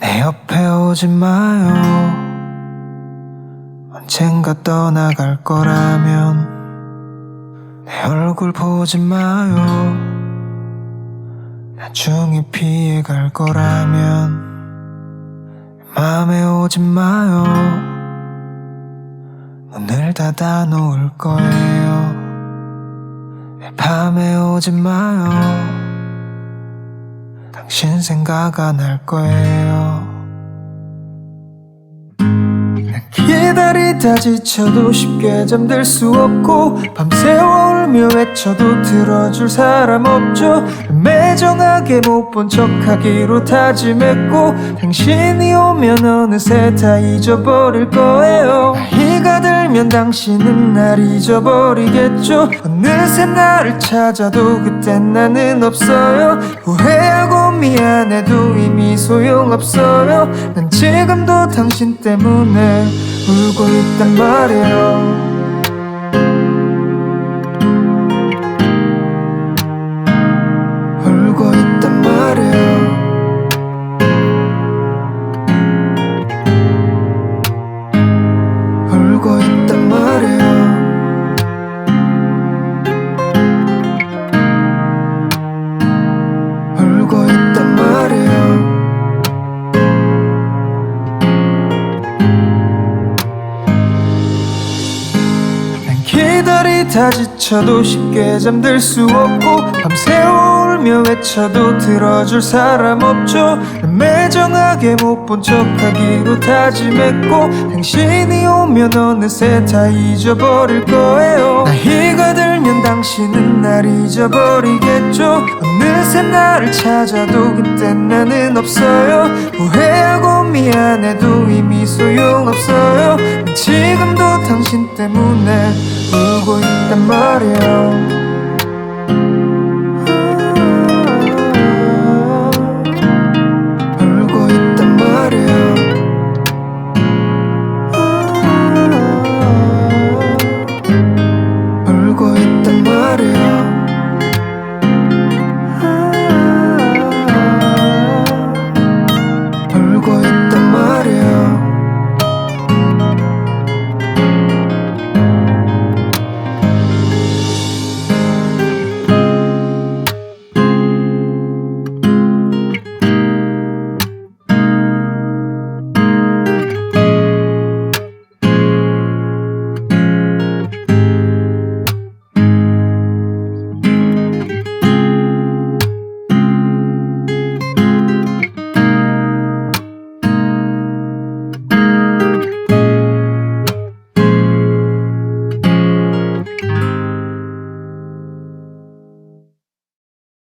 내 옆에 오지 마요. 언젠가 떠나갈 거라면 내 얼굴 보지 마요. 나중에 피해갈 거라면 맘에 오지 마요. 문을 닫아 놓을 거예요. 밤에 오지 마요 당신 생각 안할 거예요. 난 기다리다 지쳐도 쉽게 잠들 수 없고 밤새워 울며 외쳐도 들어줄 사람 없죠. 매정하게 못 본 척하기로 다짐했고 당신이 오면 어느새 다 잊어버릴 거예요. 나이가 들면 당신은 날 잊어버리겠죠. 어느새 나를 찾아도 그땐 나는 없어요. 후회하고 미안해도 이미 소용없어요. 난 지금도 당신 때문에 울고 있단 말이에요 기다리다 지쳐도 쉽게 잠들 수 없고 밤새워 울며 외쳐도 들어줄 사람 없죠. 난 매정하게 못 본 척하기로 다짐했고 당신이 오면 어느새 다 잊어버릴 거예요. 나이가 들면 당신은 날 잊어버리겠죠. 어느새 나를 찾아도 그땐 나는 없어요. 후회하고 미안해도 이미 소용없어요. 난 지금도 당신 때문에 울고 있단 말이야.